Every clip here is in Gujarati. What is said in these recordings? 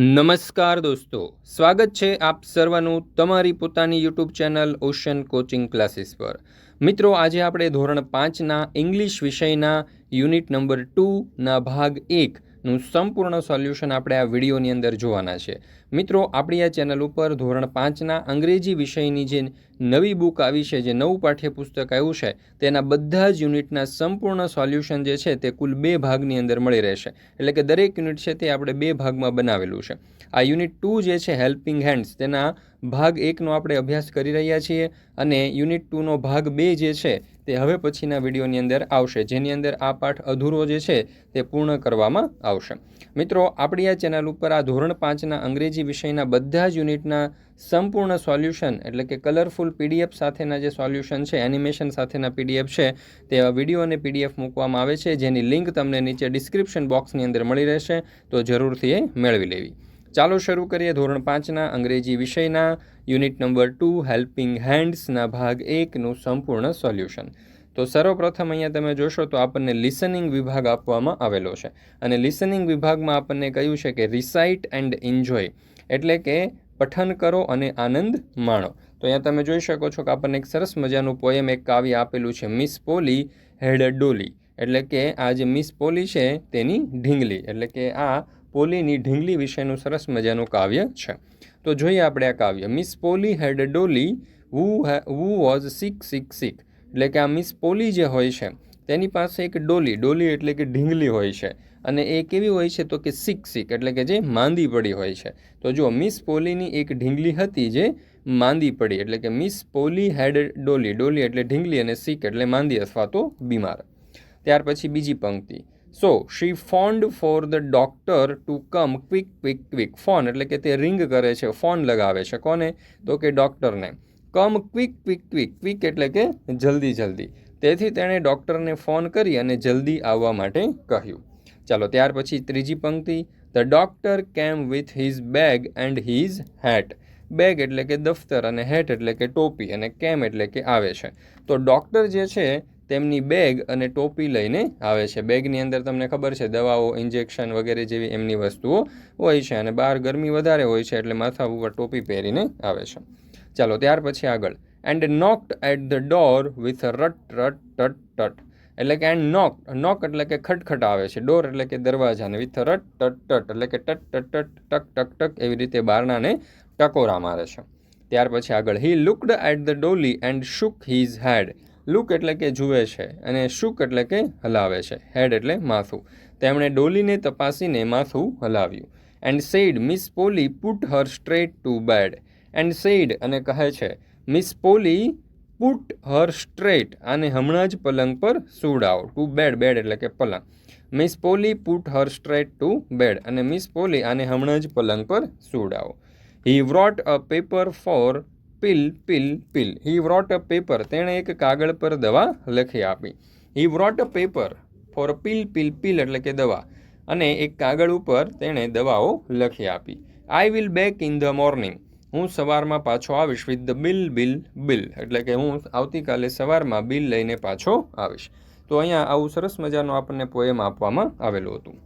નમસ્કાર દોસ્તો, સ્વાગત છે આપ સર્વનું તમારી પોતાની YouTube channel Ocean coaching classes પર. મિત્રો, આજે આપણે ધોરણ પાંચના ઇંગ્લિશ વિષયના યુનિટ નંબર ટુના ભાગ એકનું સંપૂર્ણ સોલ્યુશન આપણે આ વિડીયોની અંદર જોવાના છે. મિત્રો, આપણી આ ચેનલ ઉપર ધોરણ પાંચના અંગ્રેજી વિષયની જે નવી બુક આવી છે, જે નવું પાઠ્યપુસ્તક આવ્યું છે, તેના બધા જ યુનિટના સંપૂર્ણ સોલ્યુશન જે છે, તે કુલ બે ભાગની અંદર મળી રહેશે. એટલે કે દરેક યુનિટ છે, તે આપણે બે ભાગમાં બનાવેલું છે. આ યુનિટ ટુ જે છે, હેલ્પિંગ હેન્ડ્સ, તેના ભાગ એકનો આપણે અભ્યાસ કરી રહ્યા છીએ અને યુનિટ ટુનો ભાગ બે જે છે તે હવે પછીના વિડીયોની અંદર આવશે, જેની અંદર આ પાઠ અધૂરો જે છે તે પૂર્ણ કરવામાં આવશે. મિત્રો, આપણી આ ચેનલ ઉપર આ ધોરણ પાંચના અંગ્રેજી વિષયના બધા જ યુનિટના સંપૂર્ણ સોલ્યુશન, એટલે કે કલરફુલ પીડીએફ સાથેના જે સોલ્યુશન છે, એનિમેશન સાથેના પીડીએફ છે તેવા વીડિયો અને પીડીએફ મૂકવામાં આવે છે, જેની લિંક તમને નીચે ડિસ્ક્રિપ્શન બોક્સની અંદર મળી રહેશે, તો જરૂરથી એ મેળવી લેવી. ચાલો શરૂ કરીએ ધોરણ પાંચના અંગ્રેજી વિષયના. યુનિટ નંબર ટુ, હેલ્પિંગ હેન્ડ્સના ભાગ એકનું સંપૂર્ણ સોલ્યુશન. તો સર્વપ્રથમ અહીંયા તમે જોશો તો આપણને લિસનિંગ વિભાગ આપવામાં આવેલો છે. અને લિસનિંગ વિભાગમાં આપણને કહ્યું છે કે રિસાઇટ એન્ડ એન્જોય એટલે કે પઠન કરો અને આનંદ માણો. તો અહીંયા તમે જોઈ શકો છો કે આપણને એક સરસ મજાનું પોએમ એક કાવ્ય આપેલું છે, મિસ પોલી હેડ ડોલી. એટલે કે આ જે મિસ પોલી છે તેની ઢીંગલી. એટલે કે આ પોલીની ઢીંગલી વિશેનું સરસ મજાનું કાવ્ય છે. તો જોઈએ આપણે આ કાવ્ય. Miss Polly had dolly who who was sick sick sick એટલે કે આ મિસ પોલી જે હોય છે, તેની પાસે એક ડોલી. ડોલી એટલે કે ઢીંગલી હોય છે. અને એ કેવી હોય છે તો કે સિક સિક એટલે કે જે માંદી પડી હોય છે. તો જો મિસ પોલીની એક ઢીંગલી હતી જે માંદી પડી. એટલે કે મિસ પોલી હેડ ડોલી ડોલી એટલે ઢીંગલી અને સિક એટલે માંદી અથવા તો બીમાર. ત્યાર પછી બીજી પંક્તિ. So she phoned for the doctor to come quick quick quick phone એટલે કે તે રિંગ કરે છે ફોન લગાવે છે. કોને? તો કે ડૉક્ટરને come quick quick quick quick એટલે કે જલ્દી જલ્દી. તેથી તેણે ડૉક્ટરને ફોન કરી અને જલ્દી આવવા માટે કહ્યું. ચાલો, ત્યાર પછી ત્રીજી પંક્તિ. The doctor came with his bag and his hat bag એટલે કે દફતર અને હેટ એટલે કે ટોપી અને કેમ એટલે કે આવે છે. તો ડૉક્ટર જે છે તેમની બેગ અને ટોપી લઈને આવે છે. બેગની અંદર તમને ખબર છે, દવાઓ ઇન્જેક્શન વગેરે જેવી એમની વસ્તુઓ હોય છે અને બહાર ગરમી વધારે હોય છે એટલે માથા ઉપર ટોપી પહેરીને આવે છે. ચાલો, ત્યાર પછી આગળ. And knocked at the door with rat rat tat tat એટલે કે એન્ડ નોક નોક એટલે કે ખટખટ આવે છે. ડોર એટલે કે દરવાજાને. વિથ રટ ટટ ટટ એટલે કે ટટ ટટ ટટ ટક ટક ટક એવી રીતે બારણાને ટકોરા મારે છે. ત્યાર પછી આગળ. He looked at the dolly and shook his head look એટલે કે જુએ છે અને શુક એટલે કે હલાવે છે, હેડ એટલે માથું. તેમણે ડોલીને તપાસીને માથું હલાવ્યું. And said Miss Polly put her straight to bed and said અને કહે છે Miss Polly put her straight આને હમણાં જ પલંગ પર સુડાવો ટુ બેડ બેડ એટલે કે પલંગ. Miss Polly put her straight to bed અને મિસ પોલી આને હમણાં જ પલંગ પર સુડાવો he wrote a paper for pill pill pill. He wrote a paper તેણે એક કાગળ પર દવા લખી આપી. He wrote a paper for pill pill pill એટલે કે દવા. અને એક કાગળ ઉપર તેણે દવાઓ લખી આપી. I will back in the morning હું સવારમાં પાછો આવીશ with the bill bill bill એટલે કે હું આવતીકાલે સવારમાં બિલ લઈને પાછો આવીશ. તો અહીંયા આવું સરસ મજાનું આપણને પોએમ આપવામાં આવેલું હતું.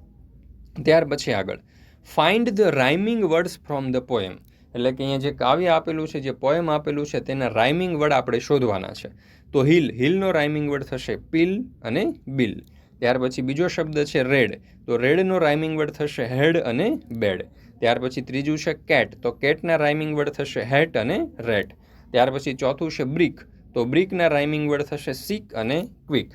ત્યાર પછી આગળ. Find the rhyming words from the poem એટલે કે અહીંયા જે કાવ્ય આપેલું છે, જે પોએમ આપેલું છે, તેના રાઇમિંગ વર્ડ આપણે શોધવાના છે. તો હિલ, હિલનો રાઇમિંગ વર્ડ થશે પિલ અને બિલ. ત્યાર પછી બીજો શબ્દ છે રેડ. તો રેડનો રાઇમિંગ વર્ડ થશે હેડ અને બેડ. ત્યાર પછી ત્રીજું છે કેટ. તો કેટના રાઇમિંગ વર્ડ થશે હેટ અને રેટ. ત્યાર પછી ચોથું છે બ્રિક. તો બ્રિકના રાઇમિંગ વર્ડ થશે સિક અને ક્વિક.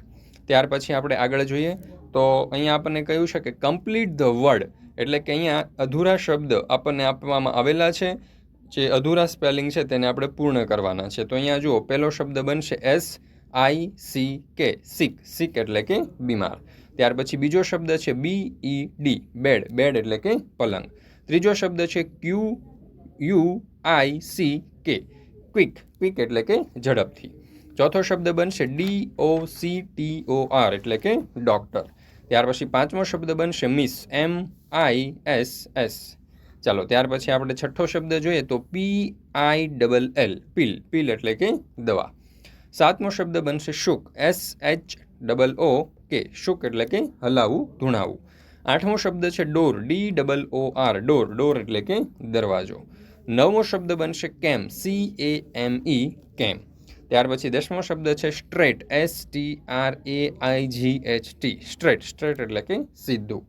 ત્યાર પછી આપણે આગળ જોઈએ. તો અહીંયા આપણને કહ્યું છે કે કમ્પ્લીટ ધ વર્ડ એટલે કે અહીંયા અધૂરા શબ્દ આપણને આપવામાં આવેલા છે. જે અધૂરા સ્પેલિંગ છે તેને આપણે પૂર્ણ કરવાના છે. તો અહીંયા જુઓ, પહેલો શબ્દ બનશે એસ, આઈ, સી, કે, સિક. સિક એટલે કે બીમાર. ત્યાર પછી બીજો શબ્દ છે B, E, D. Bed. Bed એટલે કે પલંગ. ત્રીજો શબ્દ છે Q, U, I, C, K. Quick. Quick એટલે કે ઝડપથી. ચોથો શબ્દ બનશે D, O, C, T, O, R એટલે કે ડૉક્ટર. ત્યાર પછી પાંચમો શબ્દ બનશે Miss, M, I, S S. ચાલો, ત્યાર પછી આપણે છઠ્ઠો શબ્દ જોઈએ તો પી આઈ ડબલ એલ, પીલ પીલ એટલે કે દવા. સાતમો શબ્દ બનશે shook, S H double O K, shook એટલે કે હલાવવું ધૂણાવવું આઠમો શબ્દ છે door, D double O R, door door એટલે કે દરવાજો. નવમો શબ્દ બનશે કેમ, સી એ એમ ઈ, કેમ. ત્યાર પછી દસમો શબ્દ છે straight S T R A I G H T straight straight એટલે કે સીધું.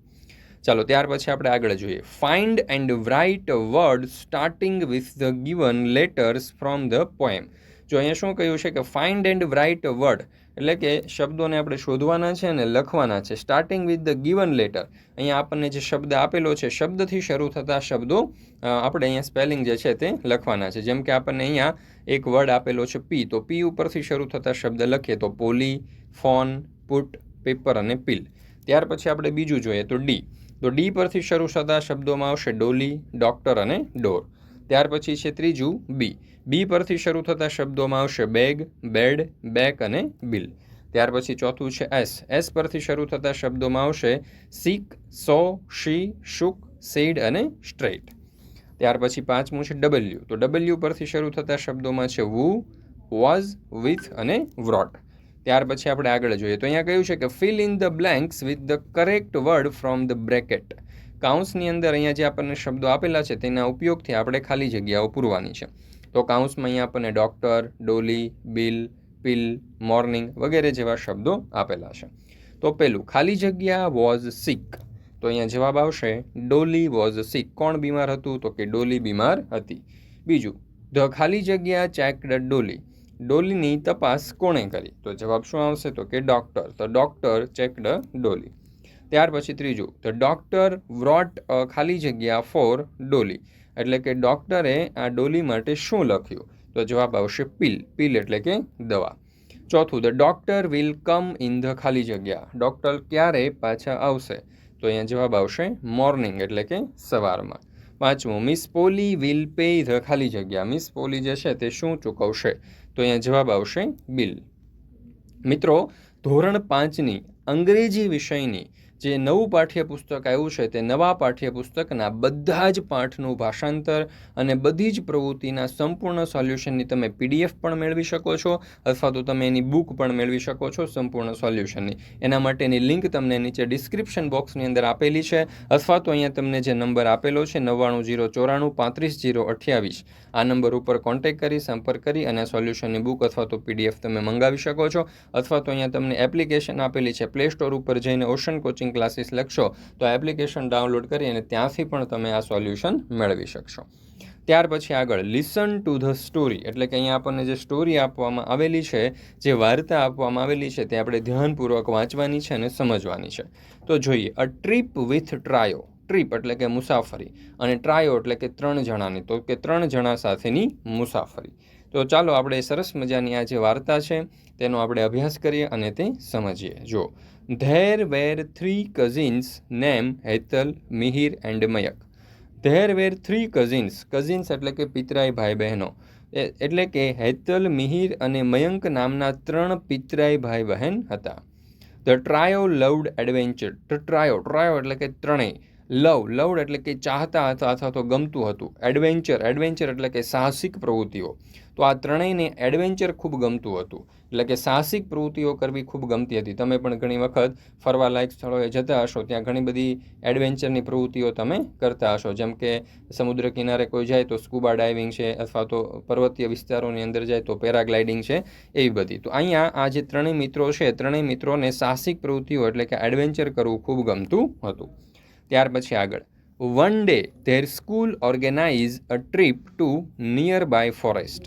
ચાલો, ત્યાર પછી આપણે આગળ જોઈએ. Find and write word starting with the given letters from the poem જો અહીંયા શું કહ્યું છે કે ફાઇન્ડ એન્ડ રાઇટ વર્ડ એટલે કે શબ્દોને આપણે શોધવાના છે અને લખવાના છે. Starting with the given letter અહીંયા આપણને જે શબ્દ આપેલો છે, શબ્દથી શરૂ થતા શબ્દો આપણે અહીંયા સ્પેલિંગ જે છે તે લખવાના છે. જેમ કે આપણને અહીંયા એક વર્ડ આપેલો છે પી તો પી ઉપરથી શરૂ થતા શબ્દ લખીએ તો પોલી ફોન પુટ પેપર અને પિલ ત્યાર પછી આપણે બીજું જોઈએ તો ડી તો ડી પરથી શરૂ થતા શબ્દોમાં આવશે ડોલી ડોક્ટર અને ડોર. ત્યાર પછી છે ત્રીજું બી. બી પરથી શરૂ થતા શબ્દોમાં આવશે બેગ, બેડ, બેક અને બિલ. ત્યાર પછી ચોથું છે એસ. એસ પરથી શરૂ થતા શબ્દોમાં આવશે sick, so, she, shook, said અને સ્ટ્રેટ. ત્યાર પછી પાંચમું છે ડબલ્યુ. તો ડબલ્યુ પરથી શરૂ થતા શબ્દોમાં છે વુ, વોઝ, વિથ અને વ્રોટ. ત્યાર પછી આપણે આગળ જોઈએ. તો અહીંયા કહ્યું છે કે fill in the blanks with the correct word from the bracket. કાઉન્સની અંદર અહીંયા જે આપણને શબ્દો આપેલા છે, તેના ઉપયોગથી આપણે ખાલી જગ્યાઓ પૂરવાની છે. તો કાઉન્સમાં અહીંયા આપણને doctor, dolly, bill, pill, morning વગેરે જેવા શબ્દો આપેલા છે. તો પેલું, ખાલી જગ્યા વોઝ સિક. તો અહીંયા જવાબ આવશે, ડોલી વોઝ સિક. કોણ બીમાર હતું? તો કે ડોલી બીમાર હતી. બીજું, ધ ખાલી જગ્યા ચેકડ ડોલી. ડોલીની તપાસ કોણે કરી? તો જવાબ શું આવશે? તો કે ડૉક્ટર. તો ડૉક્ટર ચેકડ ડોલી. ત્યાર પછી ત્રીજું ધ ડૉક્ટર વ્રોટ ખાલી જગ્યા ફોર ડોલી. એટલે કે ડૉક્ટરે આ ડોલી માટે શું લખ્યું? તો જવાબ આવશે પિલ. પિલ એટલે કે દવા. ચોથું the doctor will come in the ખાલી જગ્યા. ડૉક્ટર ક્યારે પાછા આવશે? તો અહીંયા જવાબ આવશે મોર્નિંગ એટલે કે સવારમાં. પાંચમું Miss Polly will pay the ખાલી જગ્યા. મિસ પોલી જે છે તે શું ચૂકવશે? તો અહીંયા જવાબ આવશે બિલ મિત્રો, ધોરણ પાંચની અંગ્રેજી વિષયની જે નવું પાઠ્યપુસ્તક આવ્યું છે તે નવા પાઠ્યપુસ્તકના બધા જ પાઠનું ભાષાંતર અને બધી જ પ્રવૃત્તિના સંપૂર્ણ સોલ્યુશનની તમે પીડીએફ પણ મેળવી શકો છો અથવા તો તમે એની બુક પણ મેળવી શકો છો સંપૂર્ણ સોલ્યુશનની. એના માટેની લિંક તમને નીચે ડિસ્ક્રિપ્શન બોક્સની અંદર આપેલી છે અથવા તો અહીંયા તમને જે નંબર આપેલો છે નવ્વાણું જીરો ચોરાણું પાંત્રીસ જીરો અઠ્યાવીસ. આ નંબર ઉપર કોન્ટેક કરી, સંપર્ક કરી અને સોલ્યુશનની બુક અથવા તો પીડીએફ તમે મંગાવી શકો છો. અથવા તો અહીંયા તમને એપ્લિકેશન આપેલી છે પ્લે સ્ટોર ઉપર જઈને ઓશન કોચિંગ ક્લાસીસ લખશો, તો એપ્લિકેશન ડાઉનલોડ કરી અને ત્યાંથી પણ તમે આ સોલ્યુશન મેળવી શકશો. ત્યાર પછી આગળ લિસન ટુ ધ સ્ટોરી એટલે કે અહીંયા આપણને જે સ્ટોરી આપવામાં આવેલી છે, જે વાર્તા આપવામાં આવેલી છે, તે આપણે ધ્યાનપૂર્વક વાંચવાની છે અને સમજવાની છે. તો જોઈએ a trip with trio trip એટલે કે મુસાફરી અને ટ્રાયો એટલે કે ત્રણ જણાની, તો કે ત્રણ જણા સાથેની મુસાફરી. તો ચાલો આપણે સરસ મજાની આ જે વાર્તા છે તેનો આપણે અભ્યાસ કરીએ અને તે સમજીએ. જો there were three cousins, name, Hetal, Mihir and Mayank. There were three cousins cousins એટલે કે પિતરાઈ ભાઈ બહેનો. એટલે કે હેતલ, મિહિર અને મયંક નામના ત્રણ પિતરાઈ ભાઈ બહેન હતા. The trio loved adventure trio trio એટલે કે ત્રણેય. લવ લવડ એટલે કે ચાહતા હતા અથવા તો ગમતું હતું. એડવેન્ચર એડવેન્ચર એટલે કે સાહસિક પ્રવૃત્તિઓ. તો આ ત્રણેયને એડવેન્ચર ખૂબ ગમતું હતું. એટલે કે સાહસિક પ્રવૃત્તિઓ કરવી ખૂબ ગમતી હતી. તમે પણ ઘણી વખત ફરવાલાયક સ્થળોએ જતા હશો, ત્યાં ઘણી બધી એડવેન્ચરની પ્રવૃત્તિઓ તમે કરતા હશો. જેમ કે સમુદ્ર કિનારે કોઈ જાય તો સ્કૂબા ડાઇવિંગ છે અથવા તો પર્વતીય વિસ્તારોની અંદર જાય તો પેરાગ્લાઇડિંગ છે, એવી બધી. તો અહીંયા આ જે ત્રણેય મિત્રો છે, ત્રણેય મિત્રોને સાહસિક પ્રવૃત્તિઓ એટલે કે એડવેન્ચર કરવું ખૂબ ગમતું હતું. ત્યાર પછી આગળ. One day their school organise a trip to nearby forest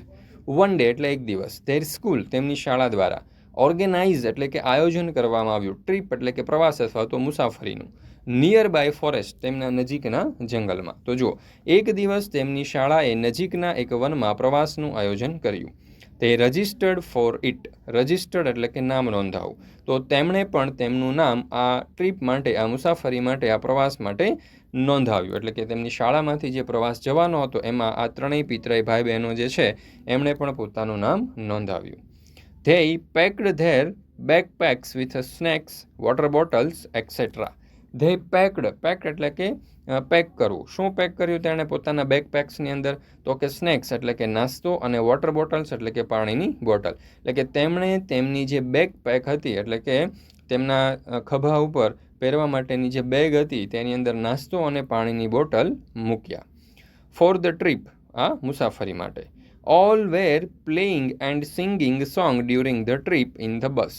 one day એટલે એક દિવસ. ધેર સ્કૂલ તેમની શાળા દ્વારા ઓર્ગેનાઇઝ એટલે કે આયોજન કરવામાં આવ્યું. ટ્રીપ એટલે કે પ્રવાસ અથવા તો મુસાફરીનું. નિયર બાય ફોરેસ્ટ તેમના નજીકના જંગલમાં. તો જુઓ, એક દિવસ તેમની શાળાએ નજીકના એક વનમાં પ્રવાસનું આયોજન કર્યું. તે રજિસ્ટર્ડ ફોર ઇટ, રજિસ્ટર્ડ એટલે કે નામ નોંધાવું. તો તેમણે પણ તેમનું નામ આ ટ્રીપ માટે, આ મુસાફરી માટે, આ પ્રવાસ માટે નોંધાવ્યું. એટલે કે તેમની શાળામાંથી જે પ્રવાસ જવાનો હતો, એમાં આ ત્રણેય પિતરાઈ ભાઈ બહેનો જે છે, એમણે પણ પોતાનું નામ નોંધાવ્યું. They packed their backpacks with snacks water bottles etcetera they packed packed એટલે કે પેક કરવું. શું પેક કર્યું તેણે? પોતાના બેકપેક્સની અંદર તો કે સ્નેક્સ એટલે કે નાસ્તો અને વોટર બોટલ્સ એટલે કે પાણીની બોટલ. એટલે કે તેમણે તેમની જે બેક પેક હતી, એટલે કે તેમના ખભા ઉપર પહેરવા માટેની જે બેગ હતી, તેની અંદર નાસ્તો અને પાણીની બોટલ મૂક્યા. ફોર ધ ટ્રીપ આ મુસાફરી માટે. All were playing and singing song during the trip in the bus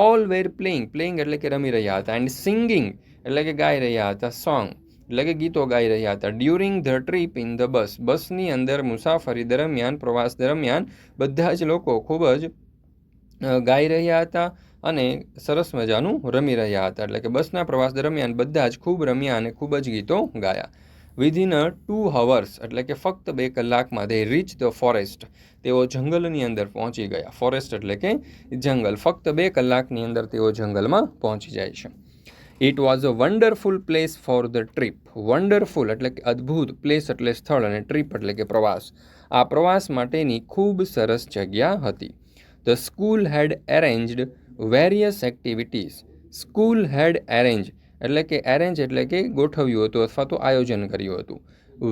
all were playing playing એટલે કે રમી રહ્યા હતા. એન્ડ સિંગિંગ એટલે કે ગાઈ રહ્યા હતા. સોંગ એટલે કે ગીતો ગાઈ રહ્યા હતા. During the trip in the bus બસની અંદર મુસાફરી દરમિયાન, પ્રવાસ દરમિયાન બધા જ લોકો ખૂબ જ ગાઈ રહ્યા હતા અને સરસ મજાનું રમી રહ્યા હતા. એટલે કે બસના પ્રવાસ દરમિયાન બધા જ ખૂબ રમ્યા અને ખૂબ જ ગીતો ગાયા. વિધિન ટુ હવર્સ એટલે કે ફક્ત બે કલાકમાં દે રીચ ધ ફોરેસ્ટ તેઓ જંગલની અંદર પહોંચી ગયા. ફોરેસ્ટ એટલે કે જંગલ. ફક્ત બે કલાકની અંદર તેઓ જંગલમાં પહોંચી જાય છે. It was a wonderful place for the trip wonderful એટલે કે અદ્ભુત પ્લેસ એટલે સ્થળ અને ટ્રીપ એટલે કે પ્રવાસ. આ પ્રવાસ માટેની ખૂબ સરસ જગ્યા હતી. The school head arranged various activities school head arrange એટલે કે એરેન્જ એટલે કે ગોઠવ્યું હતું અથવા તો આયોજન કર્યું હતું.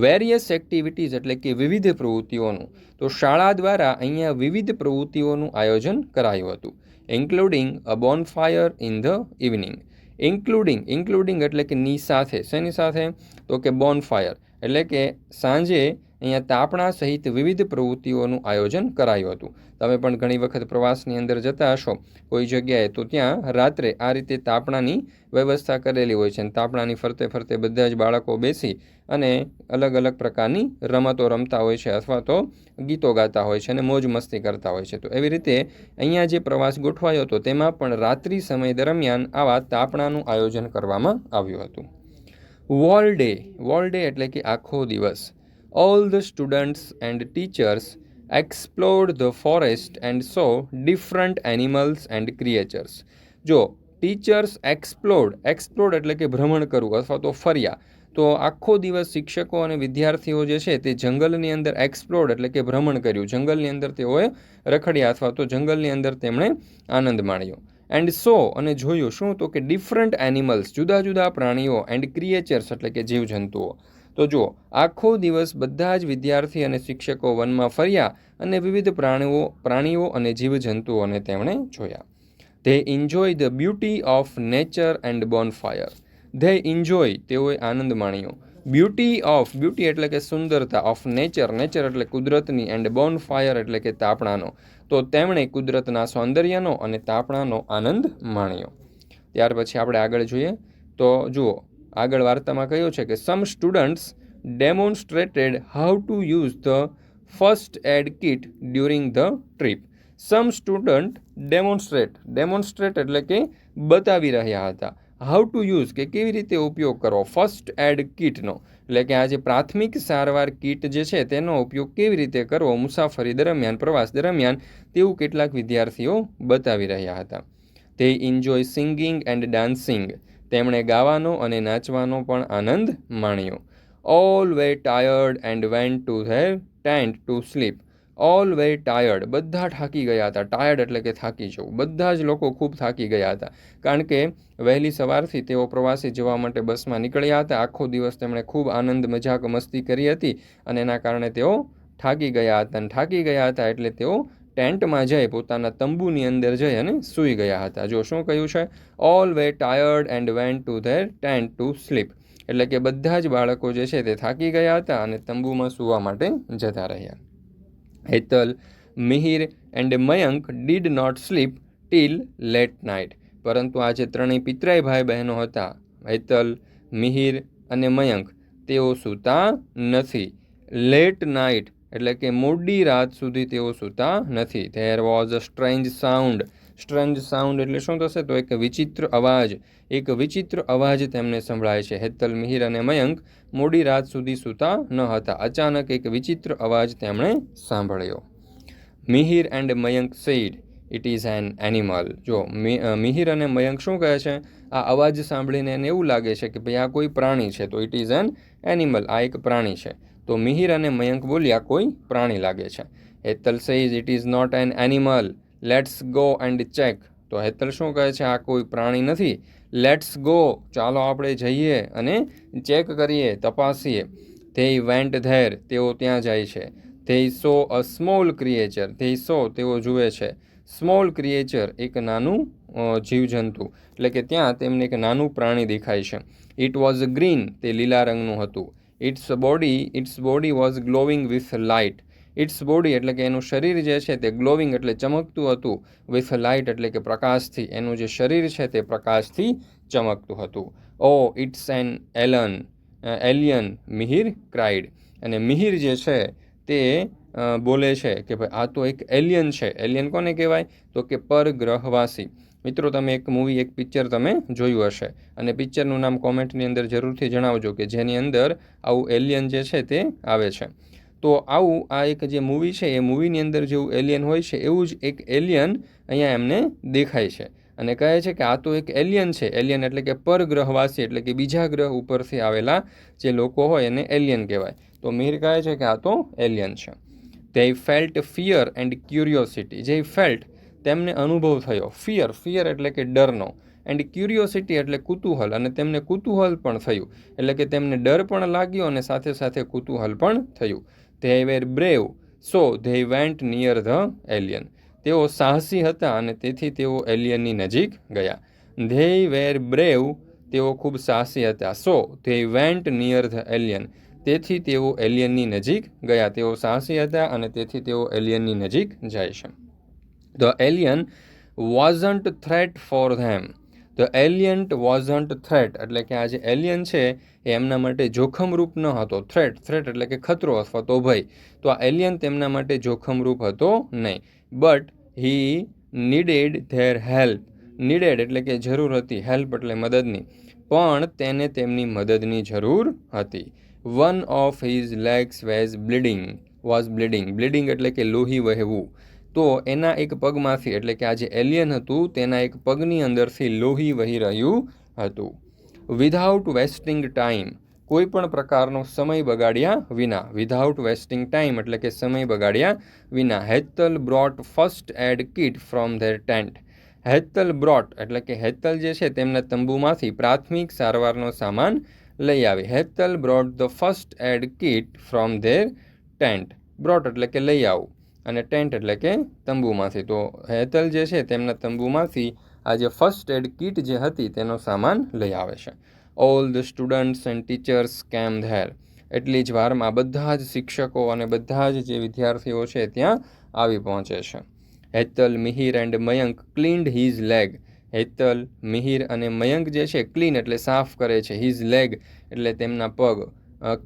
વેરિયસ એક્ટિવિટીઝ એટલે કે વિવિધ પ્રવૃત્તિઓનું. તો શાળા દ્વારા અહીંયા વિવિધ પ્રવૃત્તિઓનું આયોજન કરાયું હતું including a bonfire in the evening including including એટલે કે ની સાથે શેની સાથે? તો કે બોનફાયર એટલે કે સાંજે અહીંયા તાપણા સહિત વિવિધ પ્રવૃત્તિઓનું આયોજન કરાયું હતું. તમે પણ ઘણી વખત પ્રવાસની અંદર જતા હશો. કોઈ જગ્યાએ તો ત્યાં રાત્રે આ રીતે તાપણાની વ્યવસ્થા કરેલી હોય છે અને તાપણાની ફરતે ફરતે બધા જ બાળકો બેસી અને અલગ અલગ પ્રકારની રમતો રમતા હોય છે અથવા તો ગીતો ગાતા હોય છે અને મોજ મસ્તી કરતા હોય છે. તો એવી રીતે અહીંયા જે પ્રવાસ ગોઠવાયો હતો તેમાં પણ રાત્રિ સમય દરમિયાન આવા તાપણાનું આયોજન કરવામાં આવ્યું હતું. વોલ ડે વોલ ડે એટલે કે આખો દિવસ. All the students and teachers explored the forest and saw different animals and creatures જો ટીચર્સ એક્સપ્લોર્ડ એક્સપ્લોર્ડ એટલે કે ભ્રમણ કરવું અથવા તો ફર્યા, તો આખો દિવસ શિક્ષકો અને વિદ્યાર્થીઓ જે છે તે જંગલની અંદર એક્સપ્લોર્ડ એટલે કે ભ્રમણ કર્યું. જંગલની અંદર તેઓએ રખડ્યા અથવા તો જંગલની અંદર તેમણે આનંદ માણ્યો. એન્ડ સો અને જોયું શું તો કે ડિફરન્ટ એનિમલ્સ જુદા જુદા પ્રાણીઓ એન્ડ ક્રિએચર્સ એટલે કે જીવજંતુઓ. તો જુઓ, આખો દિવસ બધા જ વિદ્યાર્થી અને શિક્ષકો વનમાં ફર્યા અને વિવિધ પ્રાણીઓ પ્રાણીઓ અને જીવજંતુઓને તેમણે જોયા. They enjoy the beauty of nature and bonfire they enjoy તેઓએ આનંદ માણ્યો. બ્યુટી ઓફ બ્યુટી એટલે કે સુંદરતા ઓફ નેચર નેચર એટલે કુદરતની એન્ડ બોન ફાયર એટલે કે તાપણાનો. તો તેમણે કુદરતના સૌંદર્યનો અને તાપણાનો આનંદ માણ્યો. ત્યાર પછી આપણે આગળ જોઈએ. તો જુઓ આગળ વાર્તામાં કહ્યું છે કે some students demonstrated how to use the first aid kit during the trip some student demonstrate demonstrate એટલે કે બતાવી રહ્યા હતા. હાઉ ટુ યુઝ કે કેવી રીતે ઉપયોગ કરવો ફર્સ્ટ એડ કિટનો એટલે કે આ જે પ્રાથમિક સારવાર કિટ જે છે તેનો ઉપયોગ કેવી રીતે કરવો? મુસાફરી દરમિયાન, પ્રવાસ દરમિયાન તેવું કેટલાક વિદ્યાર્થીઓ બતાવી રહ્યા હતા. તે એન્જોય સિંગિંગ એન્ડ ડાન્સિંગ તેમણે ગાવાનો અને નાચવાનો પણ આનંદ માણ્યો. All were tired and went to have tent to sleep all were tired બધા થાકી ગયા હતા. ટાયર્ડ એટલે કે થાકી જવું. બધા જ લોકો ખૂબ થાકી ગયા હતા. કારણ કે વહેલી સવારથી તેઓ પ્રવાસે જવા માટે બસમાં નીકળ્યા હતા. આખો દિવસ તેમણે ખૂબ આનંદ, મજાક, મસ્તી કરી હતી અને એના કારણે તેઓ થાકી ગયા હતા અને થાકી ગયા હતા એટલે તેઓ ટેન્ટમાં જઈ પોતાના તંબુની અંદર જઈ અને સૂઈ ગયા હતા. જો શું કહ્યું છે? All were tired and went to their tent to sleep એટલે કે બધા જ બાળકો જે છે તે થાકી ગયા હતા અને તંબુમાં સૂવા માટે જતા રહ્યા. Hetal, Mihir and Mayank did not sleep till late night પરંતુ આ જે ત્રણેય પિતરાય ભાઈ બહેનો હતા, હેતલ, મિહિર અને મયંક, તેઓ સૂતા નથી. લેટ નાઇટ એટલે કે મોડી રાત સુધી તેઓ સૂતા નથી. There was a strange sound strange sound એટલે શું થશે? તો એક વિચિત્ર અવાજ. એક વિચિત્ર અવાજ તેમને સંભળાય છે. હેતલ, મિહિર અને મયંક મોડી રાત સુધી સૂતા ન હતા. અચાનક એક વિચિત્ર અવાજ તેમણે સાંભળ્યો. Mihir and Mayank said it is an animal જો મિહિર અને મયંક શું કહે છે? આ અવાજ સાંભળીને એને એવું લાગે છે કે ભાઈ આ કોઈ પ્રાણી છે. તો ઇટ ઇઝ એન એનિમલ આ એક પ્રાણી છે. તો મિહિર અને મયંક બોલ્યા, કોઈ પ્રાણી લાગે છે? Hetal says it is not an animal let's go and check તો હેતલ શું કહે છે? આ કોઈ પ્રાણી નથી. લેટ્સ ગો ચાલો આપણે જઈએ અને ચેક કરીએ, તપાસીએ. ધે વેન્ટ ધેર તેઓ ત્યાં જાય છે. They saw a small creature they saw તેઓ જુએ છે. સ્મોલ ક્રિએચર એક નાનું જીવજંતુ. એટલે કે ત્યાં તેમને એક નાનું પ્રાણી દેખાય છે. ઇટ વોઝ ગ્રીન તે લીલા રંગનું હતું. Its body its body was glowing with light its body એટલે કે એનું શરીર જે છે તે ગ્લોવિંગ એટલે ચમકતું હતું. વિથ લાઇટ એટલે કે પ્રકાશથી. એનું જે શરીર છે તે પ્રકાશથી ચમકતું હતું. ઓ it's an alien alien Mihir cried અને મિહિર જે છે તે બોલે છે કે ભાઈ, આ તો એક એલિયન છે. એલિયન કોને કહેવાય? તો કે પરગ્રહવાસી. મિત્રો, તમે એક મૂવી એક પિક્ચર તમે જોયું હશે. અને પિક્ચરનું નામ કોમેન્ટની અંદર જરૂરથી જણાવજો કે જેની અંદર આવું એલિયન જે છે તે આવે છે. તો આવું આ એક જે મૂવી છે, એ મૂવીની અંદર જેવું એલિયન હોય છે, એવું જ એક એલિયન અહીંયા એમને દેખાય છે. અને કહે છે કે આ તો એક એલિયન છે. એલિયન એટલે કે પરગ્રહવાસી, એટલે કે બીજા ગ્રહ ઉપરથી આવેલા જે લોકો હોય એને એલિયન કહેવાય. તો મીર કહે છે કે આ તો એલિયન છે. તે ફેલ્ટ ફિયર એન્ડ ક્યુરિયોસિટી જે ફેલ્ટ તેમને અનુભવ થયો. ફિયર ફિયર એટલે કે ડરનો. એન્ડ ક્યુરિયોસિટી એટલે કુતૂહલ અને તેમને કુતૂહલ પણ થયું. એટલે કે તેમને ડર પણ લાગ્યો અને સાથે સાથે કુતૂહલ પણ થયું. They were brave so they went near the alien તેઓ સાહસી હતા અને તેથી તેઓ એલિયનની નજીક ગયા. ધે વેર બ્રેવ તેઓ ખૂબ સાહસી હતા. So they went near the alien તેથી તેઓ એલિયનની નજીક ગયા. તેઓ સાહસી હતા અને તેથી તેઓ એલિયનની નજીક જાય છે. The alien wasn't threat for them the alien wasn't threat એટલે કે આ જે એલિયન છે, એ એમના માટે જોખમરૂપ ન હતો. થ્રેટ થ્રેટ એટલે કે ખતરો અથવા તો ભય. તો આ એલિયન તેમના માટે જોખમરૂપ હતો નહીં. But he needed their help needed એટલે કે જરૂર હતી. હેલ્પ એટલે મદદની. પણ તેને તેમની મદદની જરૂર હતી. One of his legs was bleeding was bleeding bleeding એટલે કે લોહી વહેવું. તો એના એક પગમાંથી, એટલે કે આ જે એલિયન હતું, તેના એક પગની અંદરથી લોહી વહી રહ્યું હતું. વિધાઉટ વેસ્ટિંગ ટાઈમ કોઈ પણ પ્રકારનો સમય બગાડ્યા વિના. વિધાઉટ વેસ્ટિંગ ટાઈમ એટલે કે સમય બગાડ્યા વિના. Hetal brought first aid kit from their tent Hetal brought એટલે કે હેતલ જે છે, તેમના તંબુમાંથી પ્રાથમિક સારવારનો સામાન લઈ આવી. Hetal brought the first aid kit from their tent brought એટલે કે લઈ આવું. અને ટેન્ટ એટલે કે તંબુમાંથી. તો હેતલ જે છે તેમના તંબુમાંથી આ જે ફર્સ્ટ એડ કિટ જે હતી તેનો સામાન લઈ આવે છે. All the students and teachers came there એટલી જ વારમાં બધા જ શિક્ષકો અને બધા જ જે વિદ્યાર્થીઓ છે ત્યાં આવી પહોંચે છે. Hetal, Mihir and Mayank cleaned his leg Hetal, Mihir અને મયંક જે છે ક્લીન એટલે સાફ કરે છે. હિઝ લેગ એટલે તેમના પગ.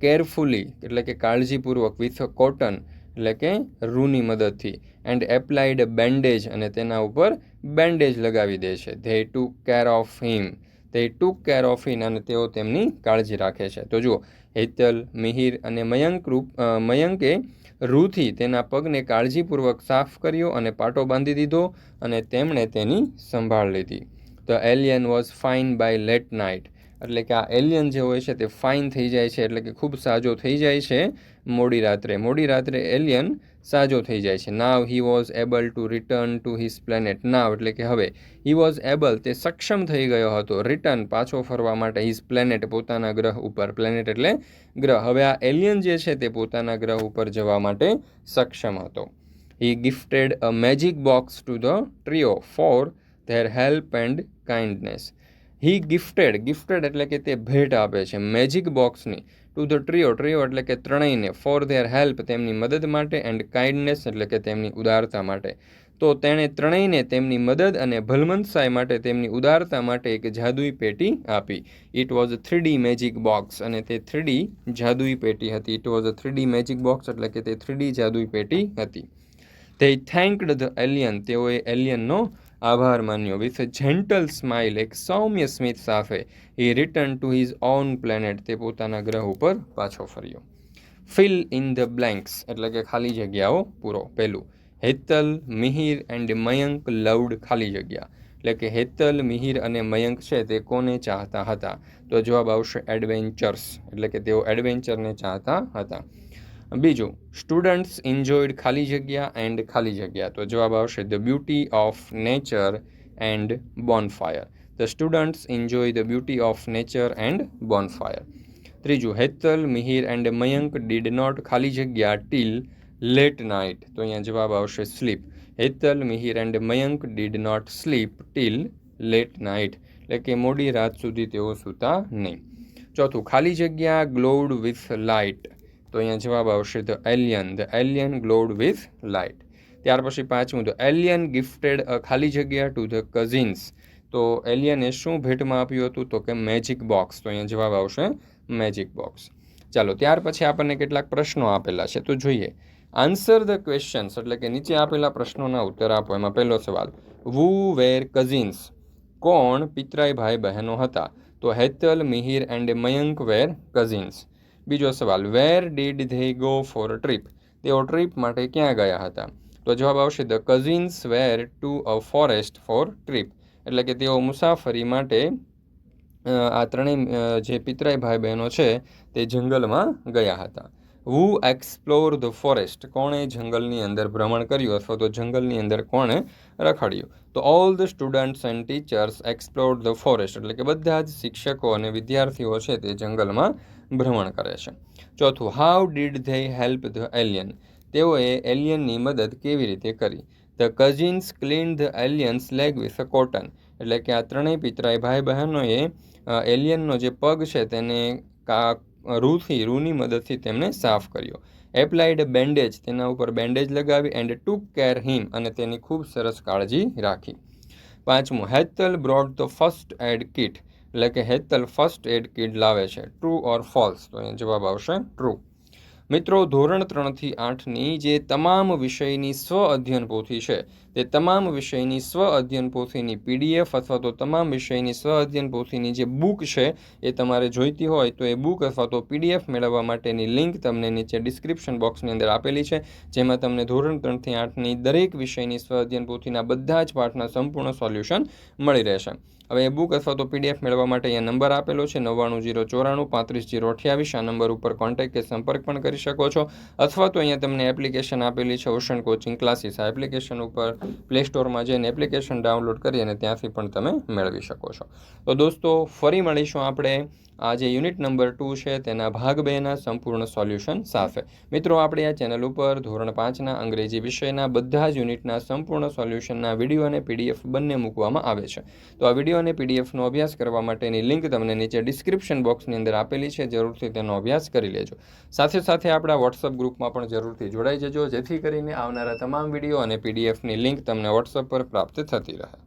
કેરફુલી એટલે કે કાળજીપૂર્વક વિથ કોટન એટલે કે રૂની મદદથી. એન્ડ એપ્લાઇડ બેન્ડેજ અને તેના ઉપર બેન્ડેજ લગાવી દે છે. They took care of him તે ટુક કેર ઓફ હિમ અને તેઓ તેમની કાળજી રાખે છે. તો જુઓ, હેતલ, મિહિર અને મયંક રૂપ મયંકે રૂથી તેના પગને કાળજીપૂર્વક સાફ કર્યો અને પાટો બાંધી દીધો અને તેમણે તેની સંભાળ લીધી. The alien was fine by late night એટલે કે આ એલિયન જે હોય છે તે ફાઇન થઈ જાય છે. એટલે કે ખૂબ સાજો થઈ જાય છે. મોડી રાત્રે. મોડી રાત્રે એલિયન સાજો થઈ જાય છે. Now he was able to return to his planet now એટલે કે હવે. હી વોઝ એબલ તે સક્ષમ થઈ ગયો હતો. રિટર્ન પાછો ફરવા માટે હિઝ પ્લેનેટ પોતાના ગ્રહ ઉપર. પ્લેનેટ એટલે ગ્રહ. હવે આ એલિયન જે છે, તે પોતાના ગ્રહ ઉપર જવા માટે સક્ષમ હતો. He gifted a magic box to the trio for their help and kindness he gifted gifted એટલે કે તે ભેટ આપે છે. મેજિક બોક્સની ટુ ધ ટ્રીઓ ટ્રીઓ એટલે કે ત્રણેયને ફોર ધેર હેલ્પ તેમની મદદ માટે એન્ડ કાઇન્ડનેસ એટલે કે તેમની ઉદારતા માટે. તો તેણે ત્રણેયને તેમની મદદ અને ભલમંતસાય માટે તેમની ઉદારતા માટે એક જાદુઈ પેટી આપી. It was three D magic box અને તે થ્રીડી જાદુઈ પેટી હતી. It was a three D magic box એટલે કે તે થ્રીડી જાદુઈ પેટી હતી. તે થેન્કડ ધ એલિયન તેઓએ એલિયનનો આભાર માન્યો. વિથ અ જેન્ટલ સ્માઇલ એક સૌમ્ય સ્મિત સાથે he return to his own planet તે પોતાના ગ્રહ ઉપર પાછો ફર્યો. ફિલ ઇન ધ બ્લેન્ક્સ એટલે કે ખાલી જગ્યાઓ પૂરો. પહેલું, હેતલ, મિહિર એન્ડ મયંક લવડ ખાલી જગ્યા. એટલે કે હેતલ, મિહિર અને મયંક છે તે કોને ચાહતા હતા? તો જવાબ આવશે એડવેન્ચર્સ એટલે કે તેઓ એડવેન્ચરને ચાહતા હતા. બીજું સ્ટુડન્ટ્સ એન્જોયડ ખાલી જગ્યા એન્ડ ખાલી જગ્યા. તો જવાબ આવશે the beauty of nature and bonfire the students enjoy the beauty of nature and bonfire ત્રીજું, Hetal, Mihir and Mayank did not ખાલી જગ્યા ટીલ લેટ નાઇટ તો અહીંયા જવાબ આવશે sleep Hetal, Mihir and Mayank did not sleep till late night એટલે કે મોડી રાત સુધી તેઓ સૂતા નહીં. ચોથું, ખાલી જગ્યા ગ્લોવડ વિથ લાઇટ તો અહીંયા જવાબ આવશે the alien. The alien glowed with light. ત્યાર પછી પાંચમું, ધ એલિયન ગિફ્ટેડ ખાલી જગ્યા ટુ ધ કઝિન્સ. તો એલિયને શું ભેટમાં આપ્યું હતું? તો કે મેજિક બોક્સ. તો અહીંયા જવાબ આવશે મેજિક બોક્સ. ચાલો, ત્યાર પછી આપણને કેટલાક પ્રશ્નો આપેલા છે. તો જોઈએ. આન્સર ધ ક્વેશ્ચન્સ એટલે કે નીચે આપેલા પ્રશ્નોના ઉત્તર આપો. એમાં પહેલો સવાલ વુ વેર કઝિન્સ કોણ પિતરાઈ ભાઈ બહેનો હતા? તો Hetal, Mihir and Mayank were cousins બીજો સવાલ where did they go for trip તેઓ ટ્રીપ માટે ક્યાં ગયા હતા? તો જવાબ આવશે the cousins were to a forest for trip એટલે કે તેઓ મુસાફરી માટે આ ત્રણેય જે પિતરાઈ ભાઈ બહેનો છે, તે જંગલમાં ગયા હતા. વુ એક્સપ્લોર ધ ફોરેસ્ટ કોણે જંગલની અંદર ભ્રમણ કર્યું અથવા તો જંગલની અંદર કોણે રખડ્યું? તો all the students and teachers explore the forest એટલે કે બધા જ શિક્ષકો અને વિદ્યાર્થીઓ છે તે જંગલમાં ભ્રમણ કરે છે. ચોથું how did they help the alien તેઓએ એલિયનની મદદ કેવી રીતે કરી? The cousins clean the alien's leg with a cotton એટલે કે આ ત્રણેય પિતરાય ભાઈ બહેનોએ એલિયનનો જે પગ છે તેને કા રૂથી, રૂની મદદથી તેમને સાફ કર્યો. એપ્લાઇડ બેન્ડેજ તેના ઉપર બેન્ડેજ લગાવી એન્ડ ટુક કેર હિમ અને તેની ખૂબ સરસ કાળજી રાખી. પાંચમું, Hetal brought the first aid kit એટલે કે હેતલ ફર્સ્ટ એડ કિટ લાવે છે. ટ્રુ ઓર ફોલ્સ તો અહીંયા જવાબ આવશે ટ્રુ મિત્રો, ધોરણ ત્રણથી આઠની જે તમામ વિષયની સ્વ અધ્યયન પોથી છે, તે તમામ વિષયની સ્વ અધ્યયન પોથીની પીડીએફ અથવા તો તમામ વિષયની સ્વ અધ્યયન પોથીની જે બુક છે, એ તમારે જોઈતી હોય તો એ બુક અથવા તો પીડીએફ મેળવવા માટેની લિંક તમને નીચે ડિસ્ક્રિપ્શન બોક્સની અંદર આપેલી છે, જેમાં તમને ધોરણ ત્રણથી આઠની દરેક વિષયની સ્વ અધ્યયન પોથીના બધા જ પાઠના સંપૂર્ણ સોલ્યુશન મળી રહેશે. હવે એ બુક અથવા તો પીડીએફ મેળવવા માટે અહીંયા નંબર આપેલો છે, નવ્વાણું જીરો ચોરાણું પાંત્રીસ જીરો અઠ્યાવીસ. આ નંબર ઉપર કોન્ટેક્ટ કે સંપર્ક પણ કરી શકો છો. અથવા તો અહીંયા તમને એપ્લિકેશન આપેલી છે ઓશન કોચિંગ ક્લાસીસ આ એપ્લિકેશન ઉપર પ્લે સ્ટોરમાં જઈને એપ્લિકેશન ડાઉનલોડ કરી અને ત્યાંથી પણ તમે મેળવી શકો છો. તો દોસ્તો, ફરી મળીશું આપણે આ જે યુનિટ નંબર ટુ છે તેના ભાગ બેના સંપૂર્ણ સોલ્યુશન સાથે મિત્રો, આપણે આ ચેનલ ઉપર ધોરણ પાંચના અંગ્રેજી વિષયના બધા જ યુનિટના સંપૂર્ણ સોલ્યુશનના વીડિયો અને પીડીએફ બંને મૂકવામાં આવે છે. તો આ વીડિયો અને પીડીએફનો અભ્યાસ કરવા માટેની લિંક તમને નીચે ડિસ્ક્રિપ્શન બોક્સની અંદર આપેલી છે. જરૂરથી તેનો અભ્યાસ કરી લેજો. સાથે સાથે આપણા વોટ્સઅપ ગ્રુપમાં પણ જરૂરથી જોડાઈ જજો. જેથી કરીને આવનારા તમામ વીડિયો અને પીડીએફની લિંક તમને વોટ્સઅપ પર પ્રાપ્ત થતી રહે.